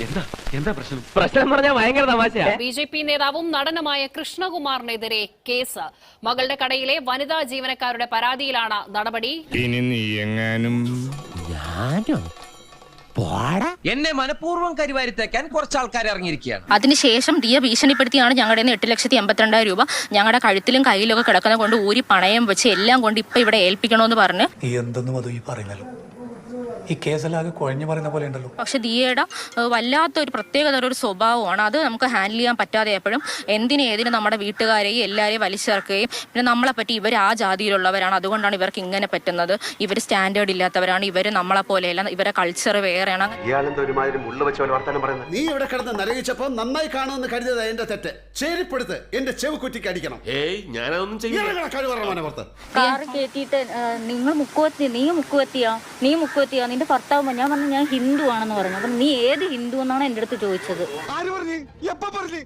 എന്താ? എന്താ പ്രശ്നം? പ്രശ്നം പറഞ്ഞാൽ ഭയങ്കര തമാശയാ. ബി ജെ പി നേതാവും നടനുമായ കൃഷ്ണകുമാറിനെതിരെ കേസ്. മകളുടെ കടയിലെ വനിതാ ജീവനക്കാരുടെ പരാതിയിലാണ് നടപടി. ഇനി നീ എങ്ങാനും എന്നെ മനഃപൂർവം കരിവാരിത്തേക്കാൻ കുറച്ച് ആൾക്കാർ ഇറങ്ങിയിരിക്കുകയാണ്. അതിനുശേഷം ദിയ ഭീഷണിപ്പെടുത്തിയാണ് ഞങ്ങളുടെ നിന്ന് എട്ട് ലക്ഷത്തി എൺപത്തിരണ്ടായിരം രൂപ. ഞങ്ങളുടെ കഴുത്തിലും കയ്യിലും ഒക്കെ കിടക്കുന്ന കൊണ്ട് ഊരി പണയം വെച്ച് എല്ലാം കൊണ്ട് ഇപ്പൊ ഇവിടെ ഏൽപ്പിക്കണമെന്ന് പറഞ്ഞ്. എന്തെന്നും അത് ഈ പറയുന്നല്ലോ. ഈ കേസലാകെ കുഴഞ്ഞു പറയുന്ന പോലെ ഉണ്ടല്ലോ. പക്ഷെ ദിയയുടെ വല്ലാത്ത ഒരു പ്രത്യേകത ഒരു സ്വഭാവമാണ്. അത് നമുക്ക് ഹാൻഡിൽ ചെയ്യാൻ പറ്റാതെ എപ്പോഴും എന്തിനും ഏതിനും നമ്മുടെ വീട്ടുകാരെയും എല്ലാവരെയും വലിച്ചിറക്കുകയും പിന്നെ നമ്മളെ പറ്റി ഇവർ ആ ജാതിയിലുള്ളവരാണ്. അതുകൊണ്ടാണ് ഇവർക്ക് ഇങ്ങനെ പറ്റുന്നത്. ഇവർ സ്റ്റാൻഡേർഡ് ഇല്ലാത്തവരാണ്. ഇവർ നമ്മളെ പോലെയല്ല. ഇവരെ കൾച്ചർ വേറെയാണ്. നീ ഇവിടെ കിടന്ന് നരകിച്ചപ്പോ നന്നായി കാണുമെന്ന് കരുതിയത് എന്റെ തെറ്റ്. ചേരിപ്പെടുത്ത് എന്റെ ചെവ് കുറ്റിക്ക് അടിക്കണം കാറ് കയറ്റിയിട്ട് നിങ്ങൾ മുക്കുവത്തി നീ മുക്കുവത്തിയാ? നീ മുക്കുവത്തിയാ നിന്റെ ഭർത്താവ് ഞാൻ പറഞ്ഞു ഞാൻ ഹിന്ദു ആണെന്ന് പറഞ്ഞു. അപ്പൊ നീ ഏത് ഹിന്ദു എന്നാണ് എന്റെ അടുത്ത് ചോദിച്ചത്. ആര് പറഞ്ഞു? എപ്പ പറഞ്ഞു?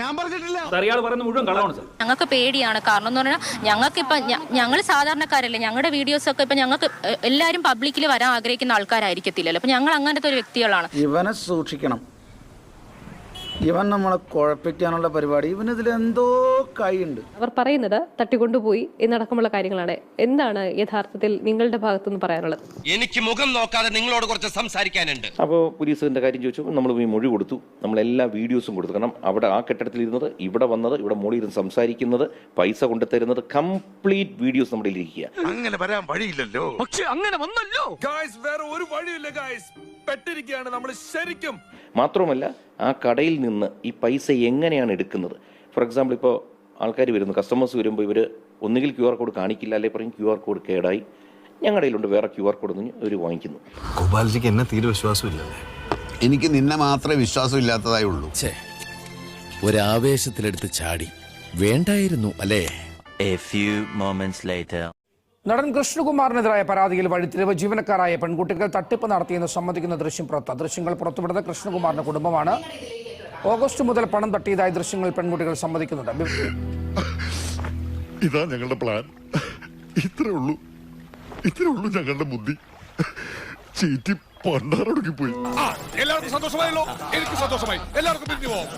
ഞാൻ പറഞ്ഞിട്ടില്ല. അറിയാതെ പറയുന്ന മുഴുവൻ കളവാണ് സാർ. ഞങ്ങൾക്ക് പേടിയാണ്. കാരണം എന്ന് പറഞ്ഞാൽ ഞങ്ങൾക്ക് ഇപ്പൊ ഞങ്ങൾ സാധാരണക്കാരല്ലേ. ഞങ്ങളുടെ വീഡിയോസ് ഒക്കെ ഇപ്പൊ ഞങ്ങൾക്ക് എല്ലാരും എല്ലാവരും പബ്ലിക്കിൽ വരാൻ ആഗ്രഹിക്കുന്ന ആൾക്കാരായിരിക്കത്തില്ലല്ലോ. അപ്പൊ ഞങ്ങൾ അങ്ങനത്തെ ഒരു വ്യക്തികളാണ്. ഇവനെ സൂക്ഷിക്കണം. ഇവൻ നമ്മളെ കുഴപ്പിക്കാനുള്ള പരിപാടി. ഇവനിതിൽ എന്തോ കൈയുണ്ട്. അവർ പറയുന്നത് തട്ടിക്കൊണ്ടുപോയി എന്നടക്കമുള്ള കാര്യങ്ങളാണ്. എന്താണ് യഥാർത്ഥത്തിൽ നിങ്ങളുടെ ഭാഗത്തുനിന്ന് പറയാനുള്ളത്? എനിക്ക് മുഖം നോക്കാതെ നിങ്ങളോട് കുറച്ച് സംസാരിക്കാനുണ്ട്. അപ്പോൾ പോലീസിന്റെ കാര്യം ചോദിച്ചു. നമ്മൾ ഈ മൊഴി കൊടുത്തു. നമ്മൾ എല്ലാ വീഡിയോസും കൊടുത്തു. കാരണം അവിടെ ആ കെട്ടിടത്തിൽ ഇരുന്നത് ഇവിടെ വന്നത് ഇവിടെ മോളിൽ ഇരുന്ന് സംസാരിക്കുന്നത് പൈസ കൊണ്ടു തരുന്നത് കംപ്ലീറ്റ് വീഡിയോസ് നമ്മുടെ ഇരിക്കുക അങ്ങനെ വരാൻ വഴിയില്ലല്ലോ. പക്ഷേ അങ്ങനെ വന്നല്ലോ. ഗായ്സ് വേറെ ഒരു വഴിയില്ല ഗായ്സ് പെട്ടിരിക്കുകയാണ് നമ്മൾ ശരിക്കും. മാത്രമല്ല ആ കടയിൽ നിന്ന് ഈ പൈസ എങ്ങനെയാണ് എടുക്കുന്നത്? ഫോർ എക്സാമ്പിൾ ഇപ്പോൾ ആൾക്കാർ വരുന്നു കസ്റ്റമേഴ്സ് വരുമ്പോൾ ഇവർ ഒന്നുകിൽ ക്യു ആർ കോഡ് കാണിക്കില്ല അല്ലെങ്കിൽ പറയും ക്യു ആർ കോഡ് കേടായി. ഞങ്ങളുടെ കയ്യിലുണ്ട് വേറെ ക്യു ആർ കോഡ് അവർ വാങ്ങിക്കുന്നു. ഗോപാൽജിക്ക് എന്നെ തീരെ വിശ്വാസമില്ലല്ലേ? എനിക്ക് നിന്നെ മാത്രമേ വിശ്വാസം ഇല്ലാത്തതായി ഉള്ളൂ ഒരാവേശത്തിലെടുത്ത് ചാടി. വേണ്ടായിരുന്നു അല്ലേ? നടൻ കൃഷ്ണകുമാറിനെതിരായ പരാതിയിൽ വഴിത്തിരിവ് ജീവനക്കാരായ പെൺകുട്ടികൾ തട്ടിപ്പ് നടത്തിയെന്ന് സമ്മതിക്കുന്ന ദൃശ്യം പുറത്ത്. ദൃശ്യങ്ങൾ പുറത്തുവിടുന്ന കൃഷ്ണകുമാറിന്റെ കുടുംബമാണ്. ഓഗസ്റ്റ് മുതൽ പണം തട്ടിയതായി ദൃശ്യങ്ങൾ പെൺകുട്ടികൾ സമ്മതിക്കുന്നുണ്ട്. ഇതാ ഞങ്ങളുടെ പ്ലാൻ ഇത്രേ ഉള്ളൂ. ഇത്രേ ഉള്ളൂ ഞങ്ങളുടെ ബുദ്ധി. ചീറ്റി പണ്ടാറൊടുക്കി പോയി എല്ലാവർക്കും സന്തോഷമായല്ലോ. എനിക്ക് സന്തോഷമായി. എല്ലാവർക്കും പിരിഞ്ഞു പോവാം